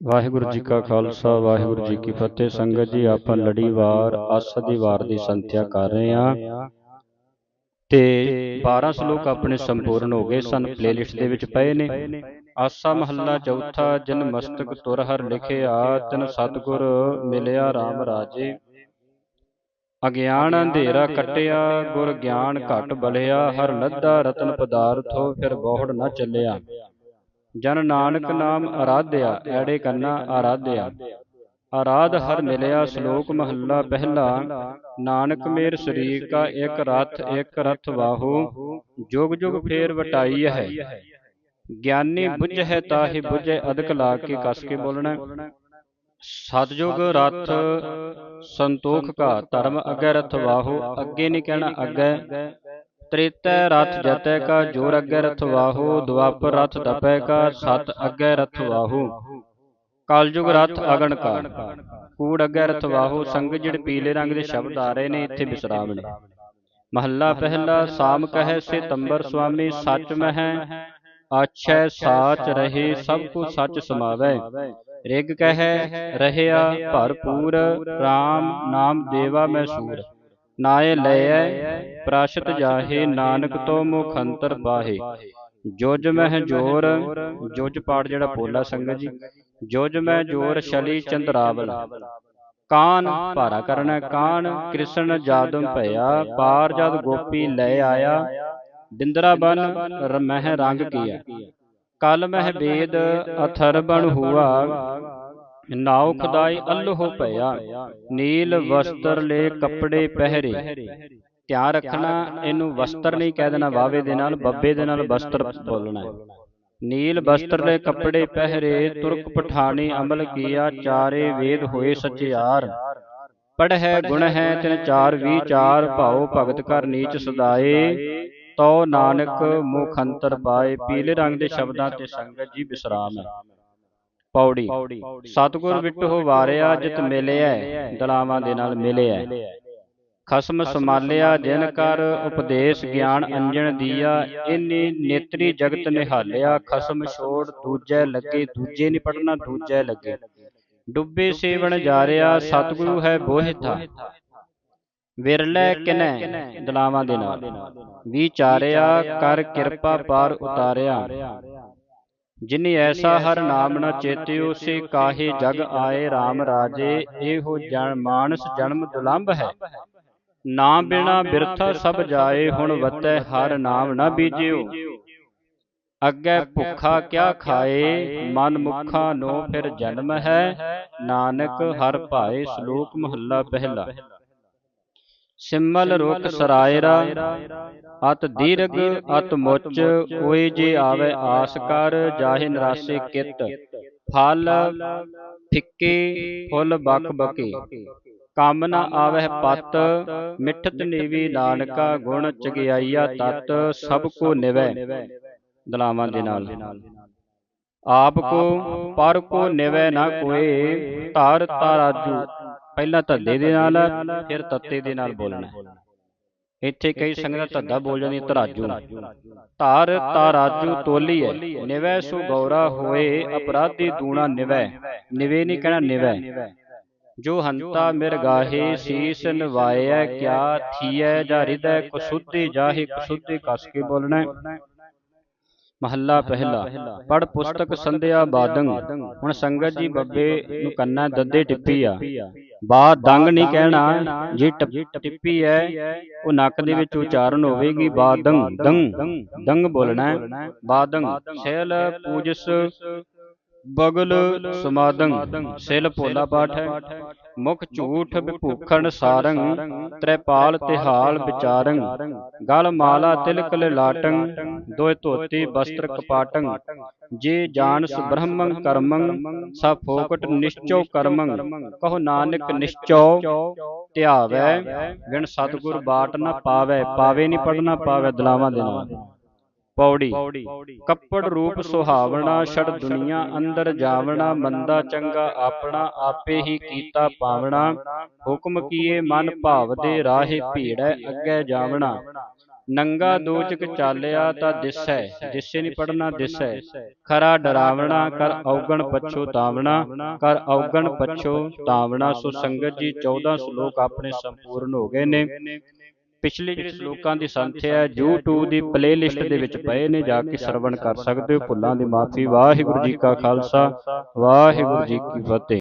ਵਾਹਿਗੁਰੂ ਜੀ ਕਾ ਖਾਲਸਾ ਵਾਹਿਗੁਰੂ ਜੀ ਕੀ ਫਤਿਹ। ਸੰਗਤ ਜੀ ਆਪਾਂ ਲੜੀਵਾਰ ਆਸਾ ਦੀ ਵਾਰ ਦੀ ਸੰਥਿਆ ਕਰ ਰਹੇ ਹਾਂ। ਤੇ 12 ਸ਼ਲੋਕ ਆਪਣੇ ਸੰਪੂਰਨ ਹੋ ਗਏ ਸਨ ਪਲੇਲਿਸਟ ਦੇ ਵਿੱਚ ਪਏ ਨੇ। ਆਸਾ ਮਹੱਲਾ ਚੌਥਾ ਜਨ ਮਸਤਕ ਤੁਰ ਹਰ ਲਿਖਿਆ ਤਨ ਸਤਗੁਰ ਮਿਲਿਆ RAM ਰਾਜੇ। ਅਗਿਆਨ ਅੰਧੇਰਾ ਕਟਿਆ ਗੁਰ ਗਿਆਨ ਘਟ ਬਲਿਆ ਹਰ ਲੱਦਾ ਰਤਨ ਪਦਾਰਥੋ ਫਿਰ ਬੋਹੜ ਨਾ ਚੱਲਿਆ। ਜਨ ਨਾਨਕ ਨਾਮ ਆਰਾਧਿਆ, ਐੜੇ ਕੰਨਾ ਆਰਾਧਿਆ। ਆਰਾਧ ਹਰ ਮਿਲਿਆ, ਸ਼ਲੋਕ ਮਹੱਲਾ ਪਹਿਲਾ ਨਾਨਕ ਮੇਰ ਸਰੀਰ ਕਾ ਇੱਕ ਰਥ ਇੱਕ ਰਥ ਵਾਹੂ। ਜੁਗ ਜੁਗ ਫੇਰ ਵਟਾਈ ਹੈ। ਗਿਆਨੀ ਬੁੱਝੈ ਤਾਹੀ ਬੁੱਝੈ, ਅਦਕ ਲਾ ਕੇ ਕਸ ਕੇ ਬੋਲਣਾ। ਸਤਜੁਗ ਰਥ, ਸੰਤੋਖ ਕਾ ਧਰਮ ਅਗੈ ਰਥ ਵਾਹੋ। ਅੱਗੇ ਨਹੀਂ ਕਹਿਣਾ ਅੱਗੇ। ਤ੍ਰੇਤੈ ਰਥ ਜਤੈ ਕਾ ਜੋਰ ਅੱਗੇ ਰਥ ਵਾਹੂ ਦੁਆਪਰ ਰਥ ਤਪੈ ਕਾ ਸਤ ਅੱਗੇ ਰਥ ਵਾਹੂ ਕਲਯੁਗ ਰਥ ਅਗਣ ਕਾ। ਕੂੜ ਅੱਗੇ ਰਥ ਵਾਹੂ ਸੰਗ ਜਿਹੜੇ ਪੀਲੇ ਰੰਗ ਦੇ ਸ਼ਬਦ ਆ ਰਹੇ ਨੇ ਇੱਥੇ ਵਿਸਰਾਮ ਨੇ ਮਹੱਲਾ ਪਹਿਲਾ ਸਾਮ ਕਹੈ ਸੇ ਤੰਬਰ ਸੁਆਮੀ ਸੱਚ ਮਹਿ। ਆਛੈ ਸਾਚ ਰਹੇ ਸਭ ਕੁ ਸੱਚ ਸਮਾਵੈ। ਰਿਗ ਕਹੈ ਰਹਿਆ ਭਰਪੂਰ RAM ਨਾਮ ਦੇਵਾ ਮੈਂ ਸੂਰ ਨਾਏ ਲਇਐ ਪ੍ਰਾਸ਼ਤ ਜਾਹੇ ਨਾਨਕ ਤੋ ਮੁਖ ਅੰਤਰ ਬਾਹੇ। ਜੁਜ ਮਹਿ ਜੋਰ ਜੁਜ ਪਾਠ ਜਿਹੜਾ ਪੋਲਾ ਸੰਗਤ ਜੀ। ਜੁਜ ਮਹਿ ਜੋਰ ਸ਼ਲੀ ਚੰਦਰਾਵਲ। ਕਾਨ ਭਾਰਾ ਕਰਨਾ ਕਾਨ ਕ੍ਰਿਸ਼ਨ ਜਾਦਮ ਭਇਆ ਪਾਰ ਜਦ ਗੋਪੀ ਲੈ ਆਇਆ ਬਿੰਦਰਾ ਬਨ ਮਹਿ ਰੰਗ ਕੀਆ। ਕਲ ਮਹਿ ਵੇਦ ਅਥਰ ਬਣ ਹੁਆ। ਨਾਉ ਖੁਦਾਈ ਅੱਲਹੁ ਭਇਆ। ਨੀਲ ਵਸਤਰ ਲੈ ਕੱਪੜੇ ਪਹਿਰੇ। ਧਿਆਨ ਰੱਖਣਾ ਇਹਨੂੰ ਵਸਤਰ ਨਹੀਂ ਕਹਿ ਦੇਣਾ ਵਾਵੇ ਦੇ ਨਾਲ ਬੱਬੇ ਦੇ ਨਾਲ ਵਸਤਰ ਬੋਲਣਾ ਨੀਲ ਵਸਤਰ ਲੈ ਕੱਪੜੇ ਪਹਿਰੇ ਤੁਰਕ ਪਠਾਣੀ ਅਮਲ ਕੀਆ ਚਾਰੇ ਵੇਦ ਹੋਏ ਸਚਿਆਰ। ਪੜ੍ਹੈ ਗੁਣ ਹੈ ਤਿਨ ਚਾਰ ਵਿਚਾਰ ਭਾਉ ਭਗਤ ਕਰ ਨੀਚ ਸਦਾਏ। ਤੋ ਨਾਨਕ ਮੁਖ ਅੰਤਰ ਪਾਏ ਪੀਲੇ ਰੰਗ ਦੇ ਸ਼ਬਦਾਂ ਤੇ ਸੰਗਤ ਜੀ ਵਿਸਰਾਮ ਹੈ। ਪੌੜੀ। ਸਤਗੁਰ ਵਿਟੋ ਵਾਰਿਆ ਜਿਤ ਮਿਲਿਆ ਦਲਾਵਾਂ ਦੇ ਨਾਲ ਮਿਲਿਆ ਖਸਮ ਸਮਾਲਿਆ ਜਿਨ ਕਰ ਉਪਦੇਸ਼ ਗਿਆਨ ਅੰਜਨ ਦੀਆ ਇਨੀ ਨੇਤਰੀ ਜਗਤ ਨਿਹਾਲਿਆ ਖਸਮ ਛੋੜ ਦੂਜੈ ਲੱਗੇ ਦੂਜੇ ਨਹੀਂ ਪੜਨਾ ਦੂਜੈ ਲੱਗੇ। ਡੁੱਬੇ ਸੇਵਣ ਜਾਰਿਆ ਸਤਿਗੁਰੂ ਹੈ ਬੋਹਿਥਾ ਵਿਰਲੇ ਕਿਨੈ ਦਲਾਵਾਂ ਦੇ ਨਾਲ। ਵਿਚਾਰਿਆ ਕਰ ਕਿਰਪਾ ਪਾਰ ਉਤਾਰਿਆ। ਜਿਨੀ ਐਸਾ ਹਰ ਨਾਮ ਨ ਚੇਤਿਓ ਸੇ ਕਾਹੇ ਜਗ ਆਏ RAM ਰਾਜੇ ਇਹੋ ਜਨ ਮਾਨਸ ਜਨਮ ਦੁਲੰਭ ਹੈ। ਨਾਮ ਬਿਨਾ ਬਿਰਥਾ ਸਭ ਜਾਏ ਹੁਣ ਵਤੈ ਹਰ ਨਾਮ ਨ ਬੀਜਿਓ। ਅੱਗੇ ਭੁੱਖਾ ਕਿਆ ਖਾਏ ਮਨ ਮੁਖਾ ਨੋ ਫਿਰ ਜਨਮ ਹੈ। ਨਾਨਕ ਹਰ ਭਾਏ ਸ਼ਲੋਕ ਮਹੱਲਾ ਪਹਿਲਾ। ਸਿਮਲ ਰੁਕ ਸਰਾਇਰਾ ਅਤ ਦੀਰਗ ਅਤ ਮੁੱਚ ਓਏ ਜੇ ਆਵੇ ਆਸ ਕਰ ਜਾਹੇ ਨਰਾਸੇ ਕਿਤ। ਫਲ ਫਿੱਕੇ ਫੁੱਲ ਬਕ। ਬਕੇ। ਕੰਮ ਨਾ ਆਵਹਿ ਪਤ ਮਿੱਠਤ ਨੀਵੀ ਨਾਨਕਾ ਗੁਣ ਚਗਿਆਈਆ ਤਤ ਸਭ ਕੋ ਨਿਵੈ ਦਲਾਵਾਂ ਦੇ ਨਾਲ। ਆਪ ਕੋ ਪਰ ਕੋ ਨਿਵੈ ਨਾ ਕੋਏ ਧਾਰ ਤਾਰਾਜੂ ਪਹਿਲਾਂ ਧੱਦੇ ਦੇ ਨਾਲ ਫਿਰ ਤੱਤੇ ਦੇ ਨਾਲ ਬੋਲਣਾ। ਇੱਥੇ ਕਈ ਸੰਗਤ ਧੱਦਾ ਬੋਲ ਜਾਂਦੀ ਤਰਾਜੂ ਧਾਰ ਤਾਰਾਜੂ ਤੋਲੀ ਹੈ ਨਿਵੈ ਸੋ ਗੌਰਾ ਹੋਏ ਅਪਰਾਧੀ ਦੂਣਾ ਨਿਵੈ ਨਿਵੇ ਨਹੀਂ ਕਹਿਣਾ ਨਿਵੈ ਜੋ ਹੰਤਾ ਮਿਰਗਾਹੇ ਸੀਸ ਨਵਾਇਐ ਕਿਆ ਥੀਐ ਜਾ ਹਿਰਦੈ ਕੁਸੁੱਧੀ ਜਾਹੇ ਕੁਸੁੱਧੀ ਕਸ ਕੇ ਬੋਲਣਾ। ਮਹੱਲਾ ਪਹਿਲਾ। ਪੜ ਪੁਸਤਕ ਸੰਧਿਆ ਬਾਦੰ ਹੁਣ ਸੰਗਤ ਜੀ ਬੱਬੇ ਨੂੰ ਕੰਨਾ ਦੱਦੇ ਟਿੱਪੀ ਆ। ਬਾ ਦੰਗ ਨਹੀਂ ਕਹਿਣਾ ਜੇ ਟਿੱਪੀ ਹੈ ਉਹ ਨੱਕ ਦੇ ਵਿੱਚ ਉਚਾਰਨ ਹੋਵੇਗੀ ਬਾਦੰ ਦੰਗ। ਦੰਗ ਬੋਲਣਾ। ਬਾਦੰ ਸੈਲ ਪੂਜਸ ਬਗਲ ਸਮਾਦੰ ਸਿਲ ਭੋਲਾ ਪਾਠ ਹੈ ਮੁਖ ਝੂਠ ਵਿਭੂਖਣ ਸਾਰੰ ਤ੍ਰੈਪਾਲ ਤਿਹਾਲ ਵਿਚਾਰੰ ਗਲ ਮਾਲਾ ਤਿਲਕ ਲਾਟੰ ਦੋਇ ਧੋਤੀ ਬਸਤਰ ਕਪਾਟੰ ਜੇ ਜਾਣਸ ਬ੍ਰਹਮੰ ਕਰਮੰ ਸਭ ਫੋਕਟ ਨਿਸ਼ਚੋ ਕਰਮੰ ਕਹੋ ਨਾਨਕ ਨਿਸ਼ਚੋ ਧਿਆਵੈ ਵਿਣ ਸਤਗੁਰ ਬਾਟ ਨਾ ਪਾਵੈ ਪਾਵੇ ਨਹੀਂ ਪੜਨਾ ਪਾਵੈ ਦਲਾਵਾਂ ਦੇ ਨਾਲ ਪੌੜੀ। ਕੱਪੜ ਰੂਪ ਸੁਹਾਵਣਾ ਛੜ ਦੁਨੀਆ ਅੰਦਰ ਜਾਵਣਾ ਮੰਦਾ ਚੰਗਾ ਆਪਣਾ ਆਪੇ ਹੀ ਕੀਤਾ ਪਾਵਣਾ। ਹੁਕਮ ਕੀਏ ਮਨ ਭਾਵ ਦੇ ਰਾਹੇ ਭੀੜੈ ਅੱਗੇ ਜਾਵਣਾ। ਨੰਗਾ ਦੂਚਕ ਚਾਲਿਆ ਤਾਂ ਦਿਸੈ। ਦਿਸੇ। ਨਹੀਂ ਪੜਨਾ ਦਿਸੈ। ਖਰਾ ਡਰਾਵਣਾ ਕਰ ਔਗਣ ਪਛੋ ਤਾਵਣਾ। ਕਰ ਔਗਣ ਪਛੋ ਤਾਵਣਾ। ਸੋ ਸੰਗਤ ਜੀ 14 ਸ਼ਲੋਕ ਆਪਣੇ ਸੰਪੂਰਨ ਹੋ ਗਏ ਨੇ। ਪਿਛਲੇ ਜਿਹੜੇ ਸ਼ਲੋਕਾਂ ਦੀ ਸੰਥਿਆ ਹੈ YouTube ਦੀ ਪਲੇਲਿਸਟ ਦੇ ਵਿੱਚ ਪਏ ਨੇ ਜਾ ਕੇ ਸਰਵਣ ਕਰ ਸਕਦੇ ਹੋ ਭੁੱਲਾਂ ਦੀ ਮਾਫੀ ਵਾਹਿਗੁਰੂ ਜੀ ਕਾ ਖਾਲਸਾ ਵਾਹਿਗੁਰੂ ਜੀ ਕੀ ਫਤਿਹ।